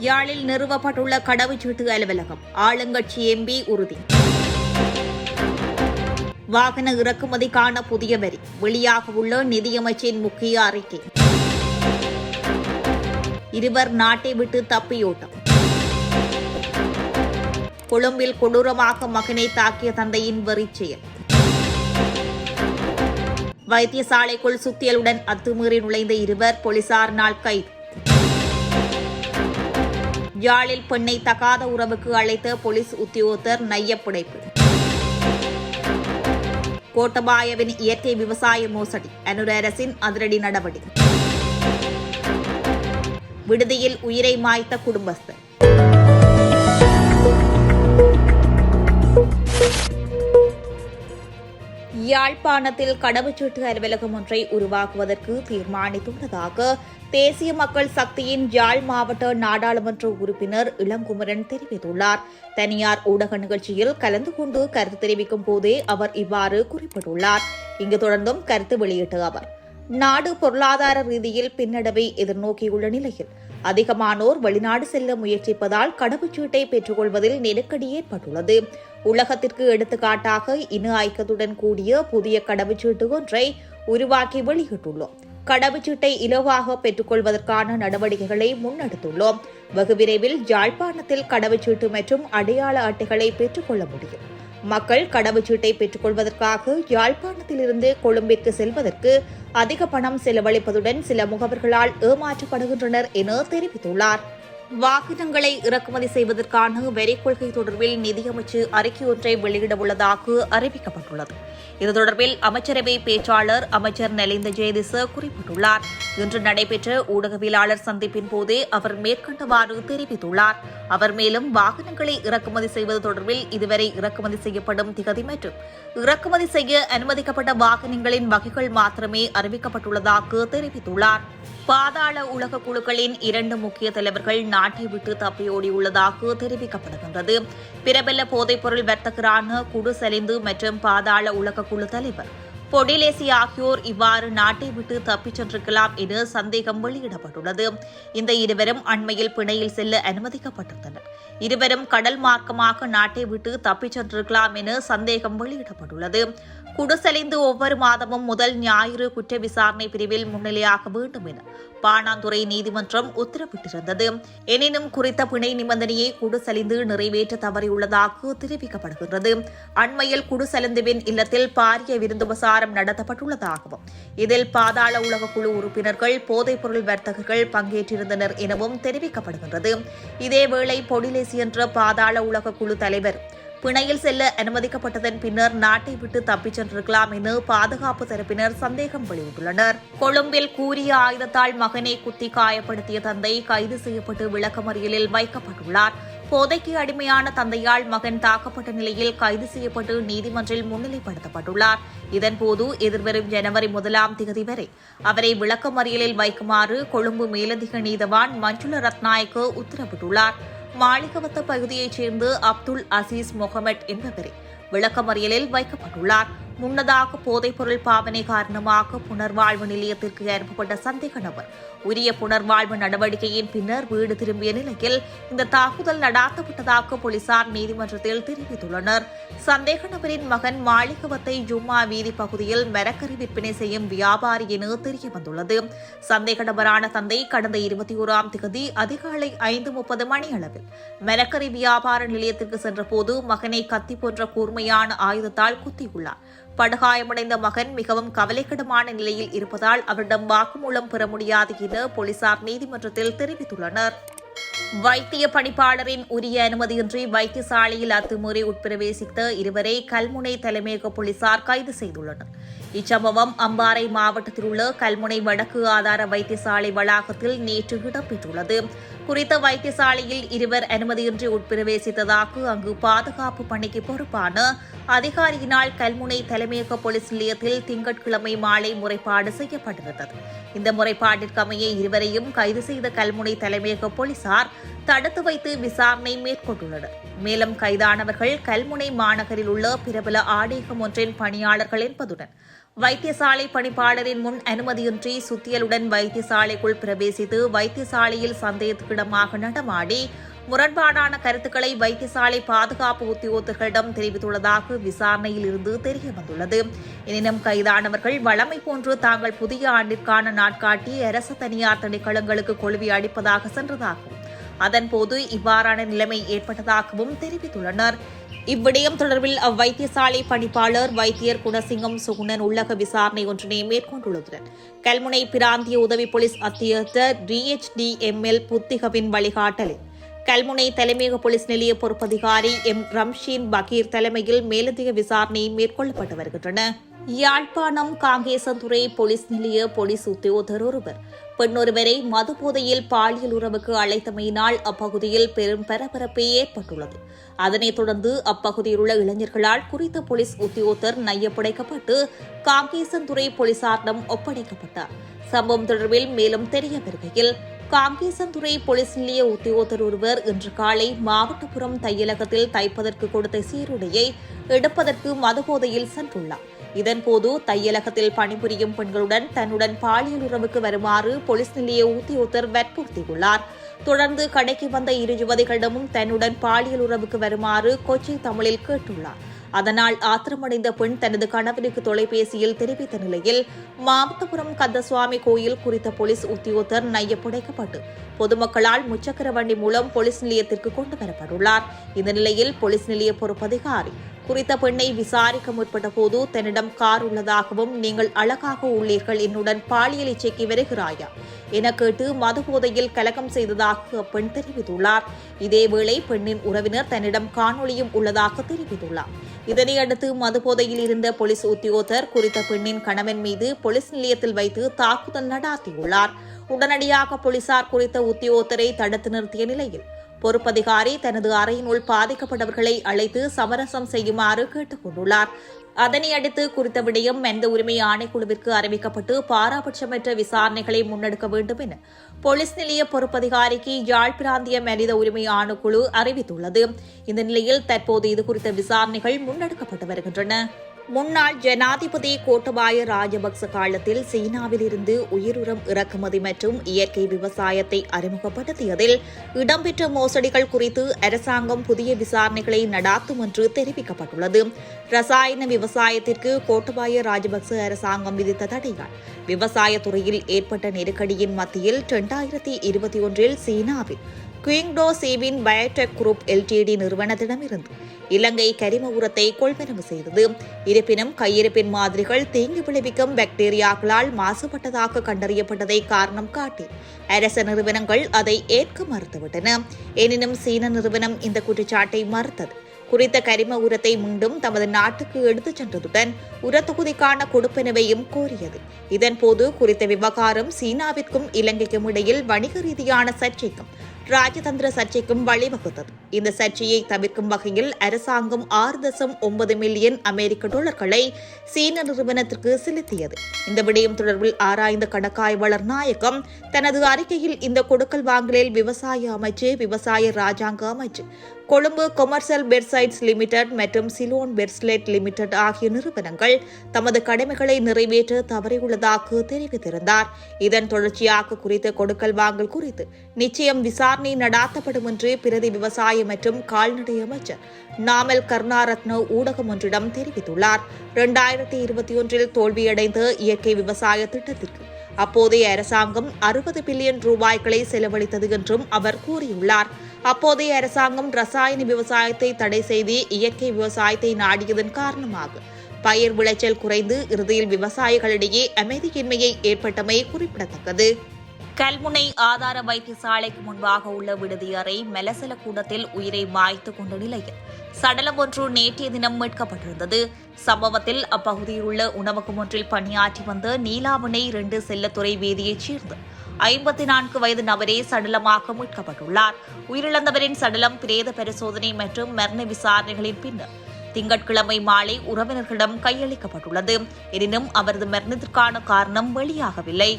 யாழில் நிறுவப்பட்டுள்ள கடவுச்சீட்டு அலுவலகம். ஆளுங்கட்சி எம்பி உறுதி. வாகன இறக்குமதிக்கான புதிய வரி. வெளியாக உள்ள நிதியமைச்சின் முக்கிய அறிக்கை. இருவர் நாட்டை விட்டு தப்பியோட்டம். கொழும்பில் கொடூரமாக மகனை தாக்கிய தந்தையின் வெறிச் செயல். வைத்தியசாலைக்குள் சுத்தியலுடன் அத்துமீறி நுழைந்த இருவர் போலீசாரினால் கைது. யாழில் பெண்ணை தகாத உறவுக்கு அழைத்த போலீஸ் உத்தியோகத்தர் நையப்புடைப்பு கோட்டபாயவின் இயற்கை விவசாய மோசடி. அனுர அரசின் அதிரடி நடவடிக்கை. விடுதியில் உயிரை மாய்த்த குடும்பஸ்தர். யாழ்ப்பாணத்தில் கடவுச்சீட்டு அலுவலகம் ஒன்றை உருவாக்குவதற்கு தீர்மானித்துள்ளதாக தேசிய மக்கள் சக்தியின் யாழ் மாவட்ட நாடாளுமன்ற உறுப்பினர் இளங்குமரன் தெரிவித்துள்ளார். தனியார் ஊடக நிகழ்ச்சியில் கலந்து கொண்டு கருத்து தெரிவிக்கும் போதே அவர் இவ்வாறு குறிப்பிட்டுள்ளார். இங்கு தொடர்ந்தும் கருத்து வெளியிட்ட அவர் நாடு பொருளாதார ரீதியில் பின்னடைவை எதிர்நோக்கியுள்ள நிலையில் அதிகமானோர் வெளிநாடு செல்ல முயற்சிப்பதால் கடவுச்சீட்டை பெற்றுக்கொள்வதில் நெருக்கடி ஏற்பட்டுள்ளது. உலகத்திற்கு எடுத்துக்காட்டாக இன ஐக்கியத்துடன் கூடிய புதிய கடவுச்சீட்டு ஒன்றை உருவாக்கி வெளியிட்டுள்ளோம். கடவுச்சீட்டை இலவாக பெற்றுக்கொள்வதற்கான நடவடிக்கைகளை முன்னெடுத்துள்ளோம். வெகு விரைவில் யாழ்ப்பாணத்தில் கடவுச்சீட்டு மற்றும் அடையாள அட்டைகளை பெற்றுக்கொள்ள முடியும். மக்கள் கடவுச்சீட்டை பெற்றுக்கொள்வதற்காக யாழ்ப்பாணத்திலிருந்து கொழும்பிற்கு செல்வதற்கு அதிக பணம் செலவழிப்பதுடன் சில முகவர்களால் ஏமாற்றப்படுகின்றனர் என தெரிவித்துள்ளார். வாகனங்களை இறக்குமதி செய்வதற்கான வரி கொள்கை தொடர்பில் நிதியமைச்சு அறிக்கை ஒன்றை வெளியிட உள்ளதாக அறிவிக்கப்பட்டுள்ளது. இது தொடர்பில் அமைச்சரவை பேச்சாளர் அமைச்சர் நலிந்த ஜெயதிச குறிப்பிட்டுள்ளார். இன்று நடைபெற்ற ஊடகவியலாளர் சந்திப்பின் போதே அவர் மேற்கண்டவாறு தெரிவித்துள்ளார். அவர் மேலும் வாகனங்களை இறக்குமதி செய்வது தொடர்பில் இதுவரை இறக்குமதி செய்யப்படும் திகதி மற்றும் இறக்குமதி செய்ய அனுமதிக்கப்பட்ட வாகனங்களின் வகைகள் மாத்திரமே அறிவிக்கப்பட்டுள்ளதாக தெரிவித்துள்ளார். பாதாள உலக குழுக்களின் இரண்டு முக்கிய தலைவர்கள் நாட்டை விட்டு தப்பியோடியுள்ளதாக தெரிவிக்கப்படுகின்றது பிரபல போதைப்பொருள் வர்த்தகரான குடு செலிந்து மற்றும் பாதாள உலக குழு தலைவர் பொடிலேசி ஆகியோர் இவ்வாறு நாட்டை விட்டு தப்பிச் சென்றிருக்கலாம் என சந்தேகம் வெளியிடப்பட்டுள்ளது. இந்த இருவரும் அண்மையில் பிணையில் செல்ல அனுமதிக்கப்பட்டிருந்தனர். இருவரும் கடல் மார்க்கமாக நாட்டை விட்டு தப்பிச் சென்றிருக்கலாம் என சந்தேகம் வெளியிடப்பட்டுள்ளது. குடிசெலிந்து ஒவ்வொரு மாதமும் முதல் ஞாயிறு குற்ற விசாரணை பிரிவில் முன்னிலையாக வேண்டும் என பாணாந்துறை நீதிமன்றம் உத்தரவிட்டிருந்தது. எனினும் குறித்த பிணை நிபந்தனையை குடுசலிந்து நிறைவேற்ற தவறியுள்ளதாக தெரிவிக்கப்படுகின்றது. அண்மையில் குடுசலிந்துவின் இல்லத்தில் பாரிய விருந்துபசாரம் நடத்தப்பட்டுள்ளதாகவும் இதில் பாதாள உலக குழு உறுப்பினர்கள் போதைப்பொருள் வர்த்தகர்கள் பங்கேற்றிருந்தனர் எனவும் தெரிவிக்கப்படுகின்றது. இதேவேளை பொடிலேசி என்ற பாதாள உலக குழு தலைவர் பிணையில் செல்ல அனுமதிக்கப்பட்டதன் பின்னர் நாட்டை விட்டு தப்பிச் சென்றிருக்கலாம் என பாதுகாப்பு தரப்பினர் சந்தேகம் வெளியிட்டுள்ளனர். கொழும்பில் கூறிய ஆயுதத்தால் மகனை குத்தி காயப்படுத்திய தந்தை கைது செய்யப்பட்டு விளக்கமறியலில் வைக்கப்பட்டுள்ளார். போதைக்கு அடிமையான தந்தையால் மகன் தாக்கப்பட்ட நிலையில் கைது செய்யப்பட்டு நீதிமன்றில் முன்னிலைப்படுத்தப்பட்டுள்ளார். இதன்போது எதிர்வரும் ஜனவரி முதலாம் தேதி வரை அவரை விளக்கமறியலில் வைக்குமாறு கொழும்பு மேலதிக நீதவான் மஞ்சுள ரத்நாயக்கு உத்தரவிட்டுள்ளார். மாளிகவத்த பகுதியைச் சேர்ந்த அப்துல் அசீஸ் முகமட் என்பவரே. விளக்கமறியலில் வைக்கப்பட்டுள்ளார். முன்னதாக போதைப்பொருள் பாவனை காரணமாக புனர்வாழ்வு நிலையத்திற்கு அனுப்பப்பட்ட சந்தேக நபர். உரிய புனர்வாழ்வு நடவடிக்கையின் பின்னர் வீடு திரும்பிய நிலையில் இந்த தாக்குதல் நடாத்தப்பட்டதாக போலீசார் நீதிமன்றத்தில் தெரிவித்துள்ளனர். சந்தேக நபரின் மகன் மாளிகவத்தை ஜும்மா வீதி பகுதியில் மரக்கறி விற்பனை செய்யும் வியாபாரி என தெரிய வந்துள்ளது சந்தேக நபரான தந்தை கடந்த இருபத்தி ஓராம் தேதி அதிகாலை ஐந்து முப்பது மணி அளவில் மரக்கறி வியாபார நிலையத்திற்கு சென்றபோது மகனை கத்தி போன்ற கூர்மையான ஆயுதத்தால் குத்தியுள்ளார். படுகாயமடைந்த மகன் மிகவும் கவலைக்கிடமான நிலையில் இருப்பதால் அவரிடம் வாக்குமூலம் பெற முடியாது என போலீசார் நீதிமன்றத்தில் தெரிவித்துள்ளனர். வைத்திய பணிப்பாளரின் உரிய அனுமதியின்றி வைத்தியசாலையில் அத்துமீறி உட்பிரவேசித்த இருவரை கல்முனை தலைமையக போலீசார் கைது செய்துள்ளனர். இச்சம்பவம் அம்பாறை மாவட்டத்தில் உள்ள கல்முனை வடக்கு ஆதார வைத்தியசாலை வளாகத்தில் நேற்று இடம்பெற்றுள்ளது. குறித்த வைத்தியசாலையில் இருவர் அனுமதியின்றி உட்பிரவேசித்ததாக அங்கு பாதுகாப்பு பணிக்கு பொறுப்பான அதிகாரியினால் கல்முனை தலைமையக போலீஸ் நிலையத்தில் திங்கட்கிழமை மாலை முறைப்பாடு செய்யப்பட்டிருந்தது. இந்த முறைப்பாட்டிற்கமைய இருவரையும் கைது செய்த கல்முனை தலைமையக போலீசார் தடுத்து வைத்து விசாரணை மேற்கொண்டுள்ளனர். மேலும் கைதானவர்கள் கல்முனை மாநகரில் உள்ள பிரபல ஆடேகம் ஒன்றின் பணியாளர்கள் என்பதுடன் வைத்தியசாலை பணிப்பாளரின் முன் அனுமதியின்றி சுத்தியலுடன் வைத்தியசாலைக்குள் பிரவேசித்து வைத்தியசாலையில் சந்தேகத்துக்கிடமாக நடமாடி முரண்பாடான கருத்துக்களை வைத்தியசாலை பாதுகாப்பு உத்தியோகத்தர்களிடம் தெரிவித்துள்ளதாக விசாரணையில் இருந்து தெரிய வந்துள்ளது எனினும் கைதானவர்கள் வழமை போன்று தாங்கள் புதிய ஆண்டிற்கான நாட்காட்டி அரசு தனியார் திணைக்களங்களுக்கு கொழுவி அடிப்பதாக சென்றதாகும் அதன்போது இவ்வாறான நிலைமை ஏற்பட்டதாகவும் தெரிவித்துள்ளனர். இவ்விடயம் தொடர்பில் அவ்வைத்தியசாலை பணிப்பாளர் வைத்தியர் குணசிங்கம் சுகுணன் உள்ளக விசாரணை ஒன்றினை மேற்கொண்டுள்ளதுடன் கல்முனை பிராந்திய உதவி போலீஸ் அத்தியர்த்தர் டிஎச்டிஎம்எல் புத்திகவின் வழிகாட்டலில் கல்முனை தலைமையக போலீஸ் நிலைய பொறுப்பதிகாரி எம். ரம்ஷீன் பகீர் தலைமையில் மேலதிக விசாரணை மேற்கொள்ளப்பட்டு வருகின்றன. யாழ்ப்பாணம் காங்கேசந்துறை போலீஸ் நிலைய போலீஸ் உத்தியோகர் ஒருவர். பெண்ணொருவரை மதுபோதையில் பாலியல் உறவுக்கு அழைத்தமையினால் அப்பகுதியில் பெரும் பரபரப்பு ஏற்பட்டுள்ளது. அதனைத் தொடர்ந்து அப்பகுதியில் உள்ள இளைஞர்களால் குறித்த போலீஸ் உத்தியோகர் நையப்படைக்கப்பட்டு காங்கேசந்துறை போலீசாரிடம் ஒப்படைக்கப்பட்டார். சம்பவம் தொடர்பில் மேலும் தெரிய வருகையில் காங்கேசந்துறை போலீஸ் நிலைய உத்தியோகத்தர் ஒருவர் இன்று காலை மாவட்டபுரம் தையலகத்தில் தைப்பதற்கு கொடுத்த சீருடையை எடுப்பதற்கு மதுபோதையில் சென்றுள்ளார். இதன்போது தையலகத்தில் பணிபுரியும் பெண்களுடன் தன்னுடன் பாலியல் உறவுக்கு வருமாறு போலீஸ் நிலைய உத்தியோகத்தர் வற்புறுத்தியுள்ளார். தொடர்ந்து கடைக்கு வந்த இரு யுவதிகளிடமும் தன்னுடன் பாலியல் உறவுக்கு வருமாறு கொச்சி தமிழில் கேட்டுள்ளார். அதனால் ஆத்திரமடைந்த பெண் தனது கணவனுக்கு தொலைபேசியில் தெரிவித்த நிலையில் மாவட்டபுரம் கந்தசுவாமி கோயில் குறித்த போலீஸ் உத்தியோகத்தர் நையப்புடைக்கப்பட்டு பொதுமக்களால் முச்சக்கர வண்டி மூலம் போலீஸ் நிலையத்திற்கு கொண்டு வரப்பட்டுள்ளார். இந்த நிலையில் போலீஸ் நிலைய பொறுப்பதிகாரி குறித்த பெண்ணை விசாரிக்க முற்பட்ட போது தன்னிடம் கார் உள்ளதாகவும் நீங்கள் அழகாக உள்ளீர்கள். என்னுடன் பாலியல் இச்சைக்கு வருகிறாயா? என கேட்டு மது போதையில் கலகம் செய்ததாக அப்பெண் தெரிவித்துள்ளார். இதேவேளை பெண்ணின் உறவினர் தன்னிடம் காணொளியும் உள்ளதாக தெரிவித்துள்ளார். இதனையடுத்து மது போதையில் இருந்த போலீஸ் உத்தியோகத்தர் குறித்த பெண்ணின் கணவன் மீது போலீஸ் நிலையத்தில் வைத்து தாக்குதல் நடாத்தியுள்ளார். உடனடியாக போலீசார் குறித்த உத்தியோகத்தரை தடுத்து நிறுத்திய நிலையில் பொறுப்பதிகாரி தனது அறையினுள் பாதிக்கப்பட்டவர்களை அழைத்து சமரசம் செய்யுமாறு கேட்டுக் கொண்டுள்ளார் அதனை அடுத்து குறித்த விடயம் மனித உரிமை ஆணைக்குழுவிற்கு அறிவிக்கப்பட்டு பாராபட்சமற்ற விசாரணைகளை முன்னெடுக்க வேண்டும் என போலீஸ் நிலைய பொறுப்பதிகாரிக்கு யாழ் பிராந்திய மனித உரிமை ஆணைக்குழு அறிவித்துள்ளது. இந்த நிலையில் தற்போது இதுகுறித்த விசாரணைகள் முன்னெடுக்கப்பட்டு வருகின்றன. முன்னாள் ஜனாதிபதி கோட்டபாய ராஜபக்ச காலத்தில் சீனாவிலிருந்து உயிருரம் இறக்குமதி மற்றும் இயற்கை விவசாயத்தை அறிமுகப்படுத்தியதில் இடம்பெற்ற மோசடிகள் குறித்து அரசாங்கம் புதிய விசாரணைகளை நடாத்தும் என்று தெரிவிக்கப்பட்டுள்ளது. ரசாயன விவசாயத்திற்கு கோட்டபாய ராஜபக்ச அரசாங்கம் விதித்த தடையால் விவசாயத்துறையில் ஏற்பட்ட நெருக்கடியின் மத்தியில் இரண்டாயிரத்தி இருபத்தி ஒன்றில் சீனாவில் Qingdao Seawin biotech group LTD நிறுவனத்திடமிருந்து இலங்கை கரிம உரத்தை கொள்வனவு செய்தது. இருப்பினும் கையிருப்பின் மாதிரிகள் தீங்கு விளைவிக்கும் பாக்டீரியாக்களால் மாசுபட்டதாக கண்டறியப்பட்டதை காரணம் காட்டி அரச நிறுவனங்கள் அதை ஏற்க மறுத்துவிட்டன. எனினும் சீன நிறுவனம் இந்த குற்றச்சாட்டை மறுத்தது. குறித்த கரிம உரத்தை மீண்டும் தமது நாட்டுக்கு எடுத்துச் சென்றதுடன் உரத்தொகுதிக்கான கொடுப்பனவையும் கோரியது. இதன்போது குறித்த விவகாரம் சீனாவிற்கும் இலங்கைக்கும் இடையில் வணிக ரீதியான சர்ச்சைக்கும் ராஜதந்திர சர்ச்சைக்கும் வழிவகுத்தது. இந்த சர்ச்சையை தவிர்க்கும் வகையில் அரசாங்கம் ஆறு தசம் ஒன்பது மில்லியன் அமெரிக்க டாலர்களை சீன நிறுவனத்திற்கு செலுத்தியது. இந்த விடயம் தொடர்பில் ஆராய்ந்த கணக்காய்வாளர் நாயகம் தனது அறிக்கையில் இந்த கொடுக்கல் வாங்கலில் விவசாய அமைச்சு விவசாய ராஜாங்க அமைச்சு கொழும்பு கொமர்சியல் பெர்சைட்ஸ் லிமிடெட் மற்றும் சிலோன் பெர்ஸ்லெட் லிமிடெட் ஆகிய நிறுவனங்கள் தமது கடமைகளை நிறைவேற்ற தவறியுள்ளதாக தெரிவித்திருந்தார். இதன் தொடர்ச்சியாக குறித்த கொடுக்கல் வாங்கல் குறித்து நிச்சயம் விசாரணை நடாத்தப்படும் என்று பிரதி விவசாய மற்றும் கால்நடை அமைச்சர் நாமல் கருணாரத்ன ஊடகம் ஒன்றிடம் தெரிவித்துள்ளார். இரண்டாயிரத்தி இருபத்தி ஒன்றில் தோல்வியடைந்த இயற்கை விவசாய திட்டத்திற்கு அப்போதைய அரசாங்கம் அறுபது பில்லியன் ரூபாய்களை செலவழித்தது என்றும் அவர் கூறியுள்ளார். அப்போதைய அரசாங்கம் ரசாயன விவசாயத்தை தடை செய்து இயற்கை விவசாயத்தை நாடியதன் காரணமாக பயிர் விளைச்சல் குறைந்து இறுதியில் விவசாயிகளிடையே அமைதியின்மையை ஏற்பட்டமை குறிப்பிடத்தக்கது. கல்முனை ஆதார வைத்தியசாலைக்கு முன்பாக உள்ள விடுதி அறை மெலசல கூடத்தில் உயிரை மாய்த்து கொண்ட நிலையில் சடலம் ஒன்று நேற்றைய தினம் மீட்கப்பட்டிருந்தது. சம்பவத்தில் அப்பகுதியில் உள்ள உணவகம் ஒன்றில் பணியாற்றி வந்த நீலாவணை இரண்டு செல்லத்துறை வேதியைச் சேர்ந்த ஐம்பத்தி நான்கு வயது நபரே சடலமாக மீட்கப்பட்டுள்ளார். உயிரிழந்தவரின் சடலம் பிரேத பரிசோதனை மற்றும் மரண விசாரணைகளின் பின்னர் திங்கட்கிழமை மாலை உறவினர்களிடம் கையளிக்கப்பட்டுள்ளது. எனினும் அவரது மரணத்திற்கான காரணம் வெளியாகவில்லை.